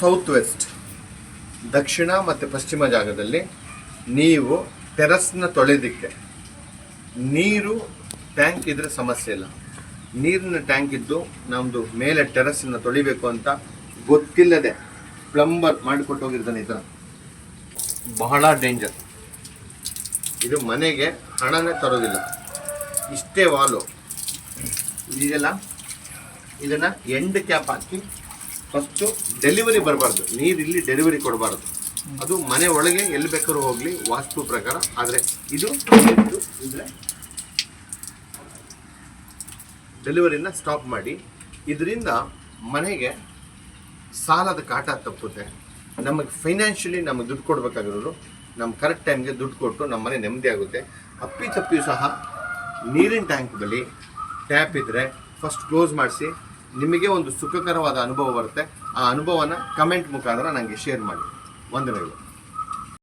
South West, ದಕ್ಷಿಣ ಮತ್ತು ಪಶ್ಚಿಮ ಜಾಗದಲ್ಲಿ ನೀವು ಟೆರಸ್ನ ತೊಳೆದಿಕ್ಕೆ ನೀರು ಟ್ಯಾಂಕ್ ಇದ್ರೆ ಸಮಸ್ಯೆ ಇಲ್ಲ. ನೀರಿನ ಟ್ಯಾಂಕ್ ಇದ್ದು ನಮ್ಮದು ಮೇಲೆ ಟೆರಸ್ನ ತೊಳಿಬೇಕು ಅಂತ ಗೊತ್ತಿಲ್ಲದೆ ಪ್ಲಂಬರ್ ಮಾಡಿಕೊಟ್ಟು ಹೋಗಿರ್ತಾನೆ ಈ ಥರ ಬಹಳ ಡೇಂಜರ್. ಇದು ಮನೆಗೆ ಹಣನೇ ತರೋದಿಲ್ಲ. ಇಷ್ಟೇ ವಾಲು. ಇದೆಲ್ಲ ಇದನ್ನು ಎಂಡ್ ಕ್ಯಾಪ್ ಹಾಕಿ ಫಸ್ಟು ಡೆಲಿವರಿ ಬರಬಾರ್ದು. ನೀರು ಇಲ್ಲಿ ಡೆಲಿವರಿ ಕೊಡಬಾರ್ದು. ಅದು ಮನೆ ಒಳಗೆ ಎಲ್ಲಿ ಬೇಕಾದ್ರೂ ಹೋಗಲಿ, ವಾಸ್ತು ಪ್ರಕಾರ. ಆದರೆ ಇದು ಅಂದರೆ ಡೆಲಿವರಿನ ಸ್ಟಾಪ್ ಮಾಡಿ. ಇದರಿಂದ ಮನೆಗೆ ಸಾಲದ ಕಾಟ ತಪ್ಪುತ್ತೆ. ನಮಗೆ ಫೈನಾನ್ಷಿಯಲಿ ನಮಗೆ ದುಡ್ಡು ಕೊಡಬೇಕಾಗಿರೋರು ನಮ್ಮ ಕರೆಕ್ಟ್ ಟೈಮ್ಗೆ ದುಡ್ಡು ಕೊಟ್ಟು ನಮ್ಮ ಮನೆ ನೆಮ್ಮದಿ ಆಗುತ್ತೆ. ಅಪ್ಪಿ ತಪ್ಪಿಯೂ ಸಹ ನೀರಿನ ಟ್ಯಾಂಕ್ ಬಳಿ ಟ್ಯಾಪ್ ಇದ್ದರೆ ಫಸ್ಟ್ ಕ್ಲೋಸ್ ಮಾಡಿಸಿ. ನಿಮಗೆ ಒಂದು ಸುಖಕರವಾದ ಅನುಭವ ಬರುತ್ತೆ. ಆ ಅನುಭವನ ಕಮೆಂಟ್ ಮುಖಾಂತರ ನನಗೆ ಶೇರ್ ಮಾಡಿ. ವಂದನೆಗಳು.